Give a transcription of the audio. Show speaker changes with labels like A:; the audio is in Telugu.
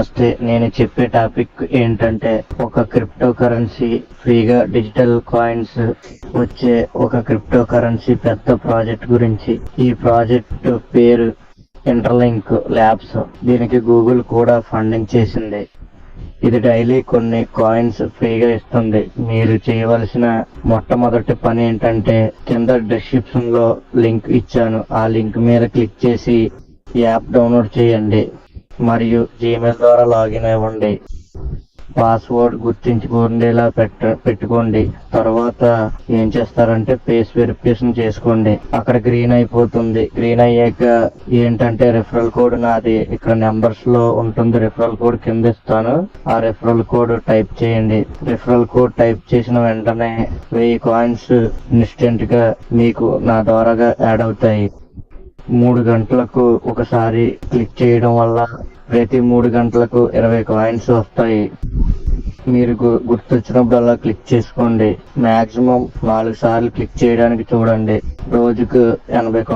A: నమస్తే నేను చెప్పే టాపిక్ ఏంటంటే ఒక క్రిప్టో కరెన్సీ ఫ్రీగా డిజిటల్ కాయిన్స్ వచ్చే ఒక క్రిప్టో కరెన్సీ పెద్ద ప్రాజెక్ట్ గురించి. ఈ ప్రాజెక్ట్ పేరు ఇంటర్లింక్ ల్యాబ్స్ దీనికి గూగుల్ కూడా ఫండింగ్ చేసింది. ఇది డైలీ కొన్ని కాయిన్స్ ఫ్రీగా ఇస్తుంది. మీరు చేయవలసిన మొట్టమొదటి పని ఏంటంటే కింద డిస్క్రిప్షన్లో లింక్ ఇచ్చాను. ఆ లింక్ మీద క్లిక్ చేసి యాప్ డౌన్లోడ్ చేయండి. మరియు జీమెయిల్ ద్వారా లాగిన్ అవ్వండి. పాస్వర్డ్ గుర్తించుకుండేలా పెట్ట పెట్టుకోండి. తర్వాత ఏం చేస్తారంటే ఫేస్ వెరిఫికేషన్ చేసుకోండి. అక్కడ గ్రీన్ అయిపోతుంది. గ్రీన్ అయ్యాక ఏంటంటే రెఫరల్ కోడ్ నాది. ఇక్కడ నెంబర్స్లో ఉంటుంది. రెఫరల్ కోడ్ కింద ఇస్తాను. ఆ రెఫరల్ కోడ్ టైప్ చేయండి. రెఫరల్ కోడ్ టైప్ చేసిన వెంటనే వెయ్యి కాయిన్స్ ఇన్స్టెంట్గా మీకు నా ద్వారాగా యాడ్ అవుతాయి. మూడు గంటలకు ఒకసారి క్లిక్ చేయడం వల్ల ప్రతి మూడు గంటలకు ఇరవై కాయిన్స్ వస్తాయి. మీరు గు- గుర్తొచ్చినప్పుడల్లా క్లిక్ చేసుకోండి. మాక్సిమం నాలుగు సార్లు క్లిక్ చేయడానికి చూడండి. రోజుకు ఎనభై